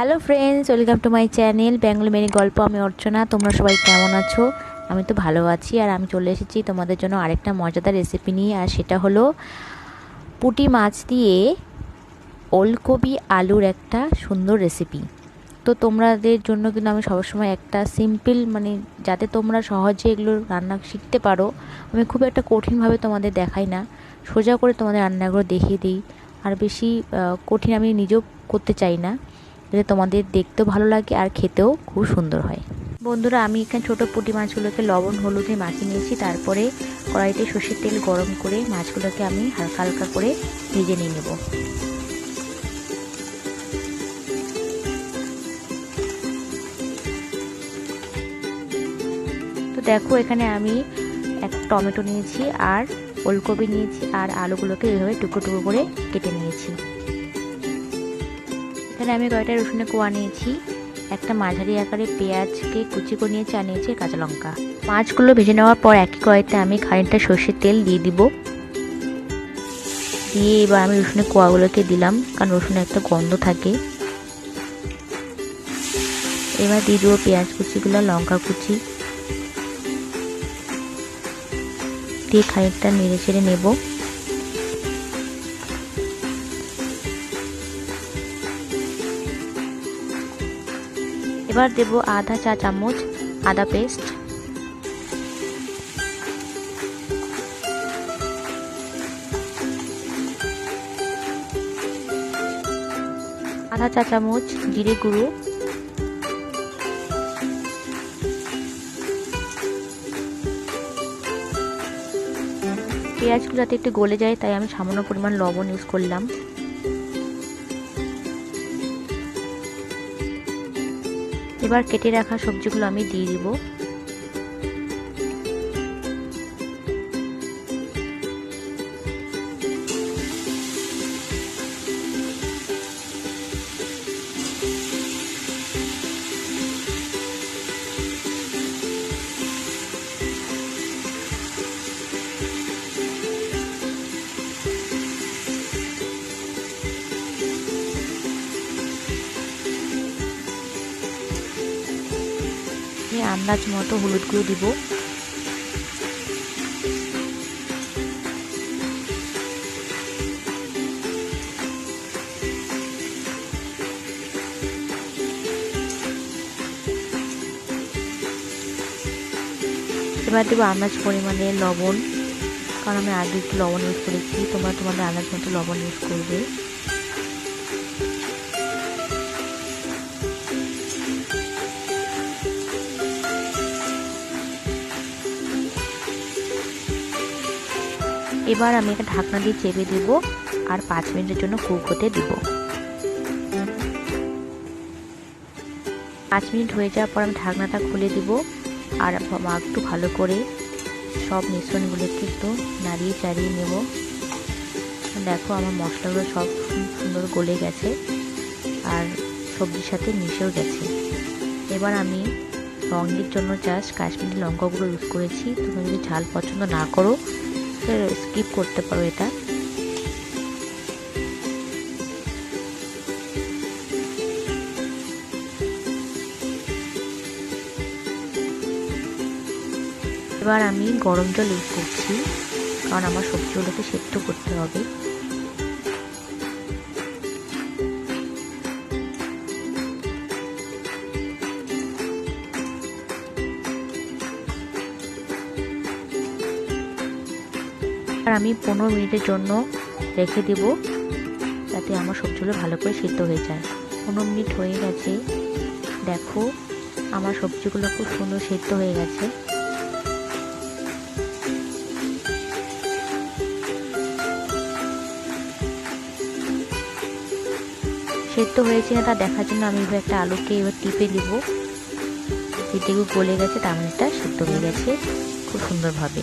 Hello friends welcome to my channel Bengali Mary গল্প আমি অর্চনা তোমরা সবাই কেমন আছো? আমি তো ভালো আছি আর আমি চলে এসেছি তোমাদের জন্য আরেকটা মজাদার রেসিপি নিয়ে, আর সেটা হলো পুঁটি মাছ দিয়ে ওলকপি আলুর একটা সুন্দর রেসিপি তো তোমাদের জন্য কিন্তু আমি সবসময় একটা সিম্পল মানে যাতে তোমরা সহজে এগুলো রান্না শিখতে পারো, আমি খুব একটা কঠিনভাবে তোমাদের দেখাই না। সোজা করে তোমাদের রান্নাগুলো দেখিয়ে দিই। আর বেশি কঠিন আমি নিজেও করতে চাই না। যাতে তোমাদের দেখতেও ভালো লাগে আর খেতেও খুব সুন্দর হয়। বন্ধুরা, আমি এখানে ছোটো পুঁটি মাছগুলোকে লবণ, হলুদে মাখিয়ে নিয়েছি। তারপরে কড়াইতে সর্ষের তেল গরম করে মাছগুলোকে আমি হালকা হালকা করে ভেজে নিয়ে নেব। তো দেখো, এখানে আমি এক টমেটো নিয়েছি আর ওলকপি নিয়েছি আর আলুগুলোকে এইভাবে টুকরো টুকরো করে কেটে নিয়েছি। এখানে আমি কয়টা রসুনে কোয়া নিয়েছি। একটা মাঝারি আকারে পেঁয়াজকে কুচি করে আর নিয়েছি কাঁচা লঙ্কা। মাছগুলো ভেজে নেওয়ার পর একই কড়াইতে আমি খানিকটা সর্ষের তেল দিয়ে দিব। দিয়ে এবার আমি রসুনের কোয়াগুলোকে দিলাম, কারণ রসুনের একটা গন্ধ থাকে। এবার দিয়ে দেবো পেঁয়াজ কুচিগুলো, লঙ্কা কুচি। দিয়ে খানিকটা নেড়ে চেড়ে নেব। এবার দেব আধা চা চামচ আদা পেস্ট। আধা চা চামচ জিরে গুঁড়ো। পেঁয়াজগুলো যাতে একটু গলে যায়, তাই আমি সামান্য পরিমাণ লবণ ইউজ করলাম। এবার কেটে রাখা সবজিগুলো আমি দিয়ে দিব। আমি আন্দাজ মতো হলুদ গুঁড়ো দিব। এবার দেবো আন্দাজ পরিমাণে লবণ, কারণ আমি আগে একটু লবণ ইউজ করেছি, তোমরা তোমাদের আন্দাজ মতো লবণ ইউজ করবে। এবার আমি এটা ঢাকনা দিয়ে চেপে দেব আর পাঁচ মিনিটের জন্য কুক হতে দিব। পাঁচ মিনিট হয়ে যাওয়ার পর আমি ঢাকনাটা খুলে দিব আর একটু ভালো করে সব মিশ্রণগুলোকে একটু নাড়িয়ে চাড়িয়ে নেব। দেখো আমার মশলাগুলো সব সুন্দর গলে গেছে আর সবজির সাথে মিশেও গেছে। এবার আমি রঙের জন্য জাস্ট কাশ্মীরি লঙ্কাগুলো ইউজ করেছি। তুমি যদি ঝাল পছন্দ না করো স্কিপ করতে পারো এটা। এবার আমি গরম জল ইউজ করছি, কারণ আমার সবজিগুলোকে সেদ্ধ করতে হবে। আর আমি পনেরো মিনিটের জন্য রেখে দেব যাতে আমার সবজিগুলো ভালো করে সিদ্ধ হয়ে যায়। পনেরো মিনিট হয়ে গেছে। দেখো, আমার সবজিগুলো খুব সুন্দর সিদ্ধ হয়ে গেছে। সেদ্ধ হয়েছে না তা দেখার জন্য আমি এবার একটা আলুকে এবার টিপে দিব। যেটুকু গলে গেছে, তার মানে সেদ্ধ হয়ে গেছে। খুব সুন্দরভাবে।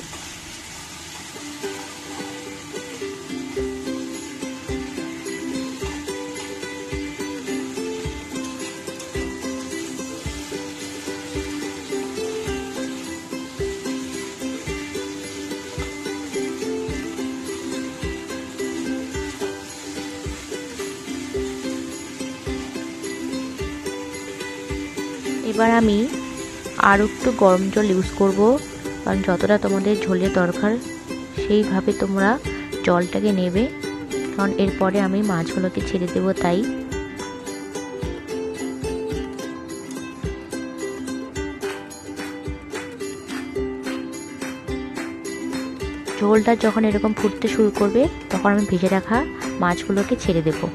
এবার আমি আর একটু গরম জল ইউজ করব, কারণ যতটা তোমাদের ঝোলের দরকার, সেইভাবে তোমরা জলটাকে নেবে। কারণ এরপরে আমি মাছগুলোকে ছেড়ে দেবো তাই। ঝোলটা যখন এরকম ফুটতে শুরু করবে, তখন আমি ভেজে রাখা মাছগুলোকে ছেড়ে দেবো।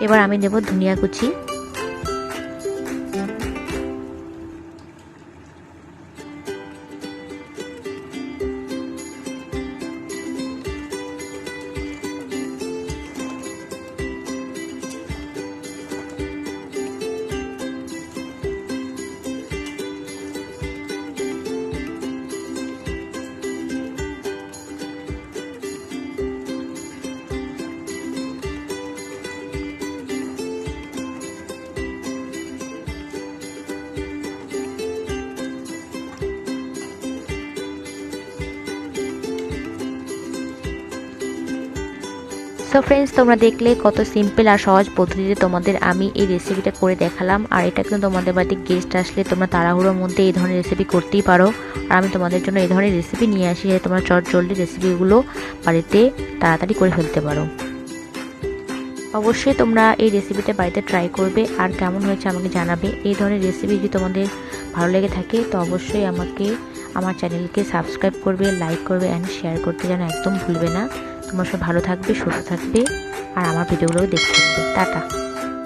এবার আমি নেব ধনিয়া কুচি। সো ফ্রেন্ডস তোমরা দেখলে কত সিম্পল আর সহজ পদ্ধতিতে তোমাদের আমি এই রেসিপিটা করে দেখালাম। আর এটা কিন্তু তোমাদের বাড়িতে গেস্ট আসলে তোমরা তাড়াহুড়োর মধ্যে এই ধরনের রেসিপি করতেই পারো। আর আমি তোমাদের জন্য এই ধরনের রেসিপি নিয়ে আসি যাতে তোমরা চট জলদি রেসিপিগুলো বাড়িতে তাড়াতাড়ি করে ফেলতে পারো। অবশ্যই তোমরা এই রেসিপিটা বাড়িতে ট্রাই করবে আর কেমন হয়েছে আমাকে জানাবে। এই ধরনের রেসিপি যদি তোমাদের ভালো লেগে থাকে, তো অবশ্যই আমাকে, আমার চ্যানেলকে সাবস্ক্রাইব করবে লাইক করবে অ্যান্ড শেয়ার করতে যেন একদম ভুলবে না। তোমরা সব ভালো থাকবে সুস্থ থাকবে আর আমার ভিডিওগুলো দেখতে থাকবে। টাটা।